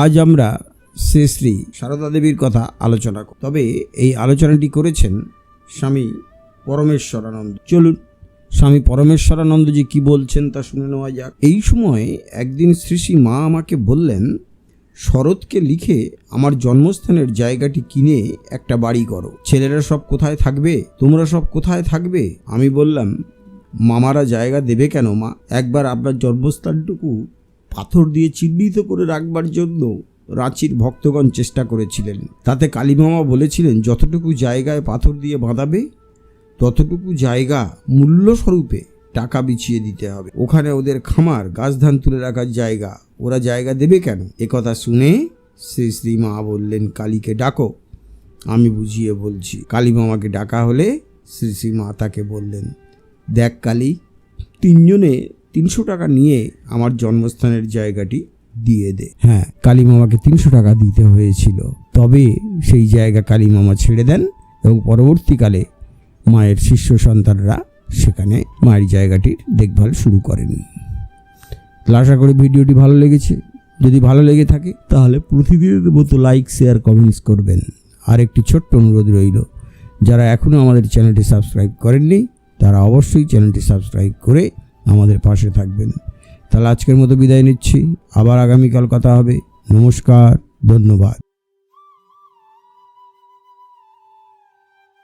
আজ আমরা শ্রী শ্রী সারদা দেবীর কথা আলোচনা তবে এই আলোচনাটি করেছেন স্বামী পরমেশ্বরানন্দ। চলুন, স্বামী পরমেশ্বরানন্দজি কি বলছেন তা শুনে নেওয়া যাক। এই সময় একদিন শ্রী শ্রী মা আমাকে বললেন, শরৎকে লিখে আমার জন্মস্থানের জায়গাটি কিনে একটা বাড়ি করো। ছেলেরা সব কোথায় থাকবে? তোমরা সব কোথায় থাকবে? আমি বললাম, মামারা জায়গা দেবে কেন মা? একবার আপনার জন্মস্থানটুকু পাথর দিয়ে চিহ্নিত করে রাখবার জন্য রাঁচির ভক্তগণ চেষ্টা করেছিলেন। তাতে কালীমামা বলেছিলেন, যতটুকু জায়গায় পাথর দিয়ে বাঁধাবে, ততটুকু জায়গা মূল্যস্বরূপে টাকা বিছিয়ে দিতে হবে। ওখানে ওদের খামার গাছ ধান তুলে রাখার জায়গা। ওরা জায়গা দেবে কেন? একথা শুনে শ্রী শ্রী মা বললেন, কালীকে ডাকো, আমি বুঝিয়ে বলছি। কালী মামাকে ডাকা হলে শ্রী শ্রী মা তাকে বললেন, দেখ কালী, তিনজনে তিনশো টাকা নিয়ে আমার জন্মস্থানের জায়গাটি দিয়ে দে। হ্যাঁ কালী মামাকে তিনশো টাকা দিতে হয়েছিল। তবে সেই জায়গা কালী মামা ছেড়ে দেন এবং পরবর্তীকালে মায়ের শিষ্য সন্তানরা সেখানে মায়ের জায়গাটির দেখভাল শুরু করেন। আশা করি ভিডিওটি ভালো লেগেছে। যদি ভালো লেগে থাকে, তাহলে প্রতিদিনের মতো লাইক, শেয়ার, কমেন্টস করবেন। আর একটি ছোট্ট অনুরোধ রইল, যারা এখনও আমাদের চ্যানেলটি সাবস্ক্রাইব করেননি, তারা অবশ্যই চ্যানেলটি সাবস্ক্রাইব করে আমাদের পাশে থাকবেন। তাহলে আজকের মতো বিদায় নিচ্ছি। আবার আগামীকাল কথা হবে। নমস্কার ধন্যবাদ।